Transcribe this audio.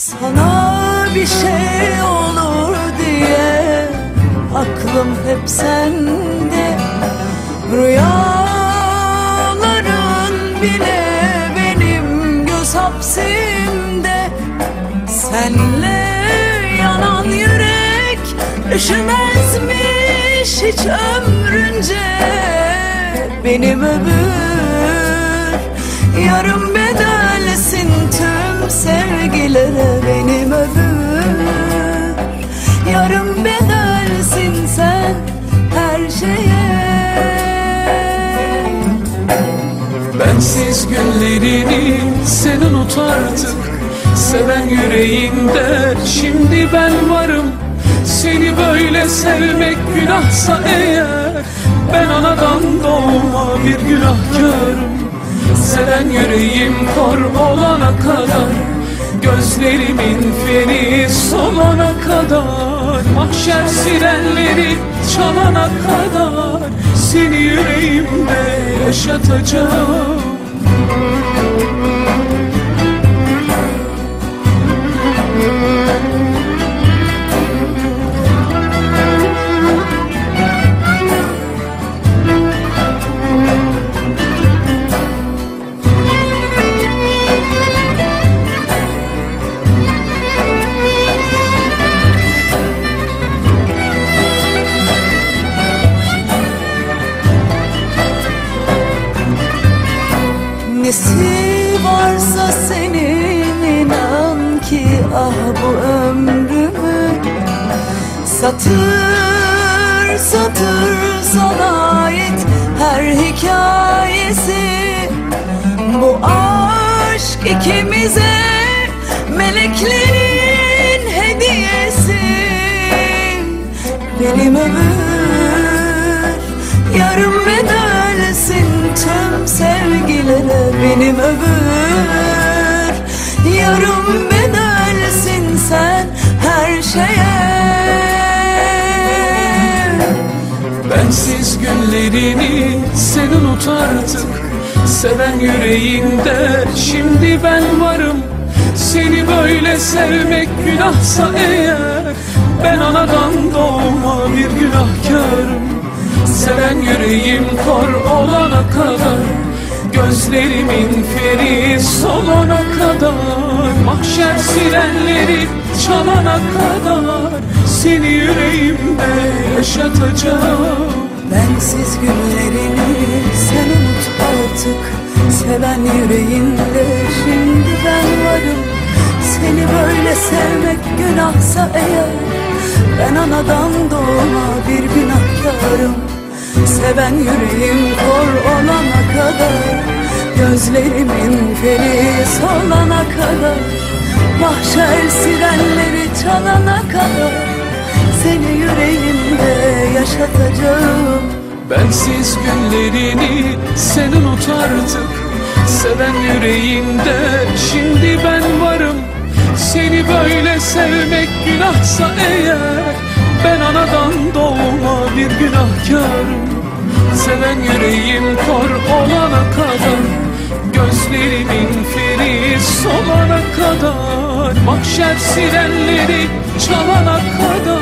Sana bir şey olur diye Aklım hep sende. Rüyaların bile benim göz hapsimde Senle yanan yürek Üşümezmiş hiç ömrünce. Benim öbür yarım bedelsin Bensiz günlerini sen unut artık. Seven yüreğinde şimdi ben varım. Seni böyle sevmek günahsa eğer Ben anadan doğma bir günahkarım. Seven yüreğim kor olana kadar Gözlerimin feri solana kadar. Mahşer sirenleri çalana kadar Seni yüreğimde yaşatacağım Mm-hmm. Ah bu ömrümü Satır satır sana ait her hikayesi. Bu aşk ikimize meleklerin hediyesi. Benim ömür yarım bedelsin tüm sevgilere. Benim ömür yarım bedelsin sen her şeye. Bensiz günlerini sen unut artık. Seven yüreğinde şimdi ben varım. Seni böyle sevmek günahsa eğer Ben anadan doğma bir günahkarım. Seven yüreğim kor olana kadar Gözlerimin feri solana kadar Mahşer sirenleri çalana kadar Seni yüreğimde yaşatacağım. Bensiz günlerini sen unut artık. Seven yüreğinde şimdi ben varım. Seni böyle sevmek günahsa eğer Ben anadan doğma bir günahkarım. Seven yüreğim kor olana kadar Gözlerimin feri solana kadar Mahşer sirenleri çalana kadar Seni yüreğimde yaşatacağım. Bensiz günlerini sen unut artık. Seven yüreğinde şimdi ben varım. Seni böyle sevmek günahsa eğer Ben anadan doğma bir günahkarım. Seven yüreğim kor olana kadar Gözlerimin feri Mahşer sirenleri çalana kadar